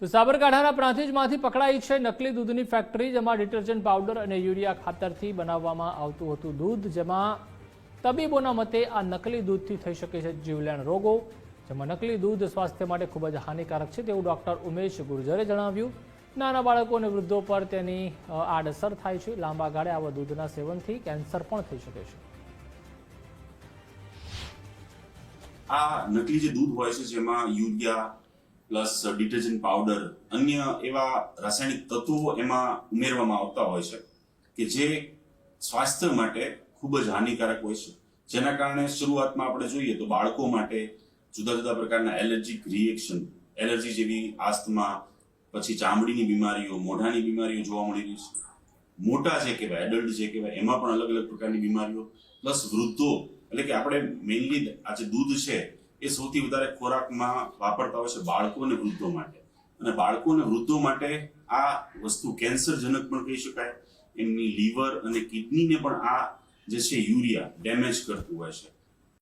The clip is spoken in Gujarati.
તો સાબરકાંઠાના પ્રાંતિજમાંથી પકડાઈ છે નકલી દૂધની ફેક્ટરી જેમાં ડિટર્જન્ટ પાવડર અને યુરિયા ખાતરથી બનાવવામાં આવતું હતું દૂધ, જેમાં તબીબોના મતે આ નકલી દૂધથી થઈ શકે છે જીવલેણ રોગો, જેમાં નકલી દૂધ સ્વાસ્થ્ય માટે ખૂબ જ હાનિકારક છે તેવું ડોક્ટર ઉમેશ ગુર્જરે જણાવ્યું. નાના બાળકો અને વૃદ્ધો પર તેની આડઅસર થાય છે. લાંબા ગાળે આવા દૂધના સેવનથી કેન્સર પણ થઈ શકે છે. આ નકલી જે દૂધ હોય છે, જેમાં યુરિયા પ્લસ ડિટર્જન્ટ પાવડર, અન્ય એવા રાસાયણિક તત્વો એમાં ઉમેરવામાં આવતા હોય છે, કે જે સ્વાસ્થ્ય માટે ખૂબ જ હાનિકારક હોય છે. જેના કારણે શરૂઆતમાં આપણે જોઈએ તો બાળકો માટે જુદા જુદા પ્રકારના એલર્જીક રિએક્શન, એલર્જી જેવી આસ્થમા, પછી ચામડીની બીમારીઓ, મોઢાની બીમારીઓ જોવા મળી રહી છે. મોટા જે કહેવાય, એડલ્ટ જે કહેવાય, એમાં પણ અલગ અલગ પ્રકારની બીમારીઓ, પ્લસ વૃદ્ધો, એટલે કે આપણે મેઇનલી જે દૂધ છે એ સૌથી વધારે ખોરાકમાં વાપરતા હોય છે બાળકો અને વૃદ્ધો માટે. અને બાળકો અને વૃદ્ધો માટે આ વસ્તુ કેન્સરજનક પણ કહી શકાય. એમની લીવર અને કિડનીને પણ આ જે છે યુરિયા ડેમેજ કરતું હોય છે.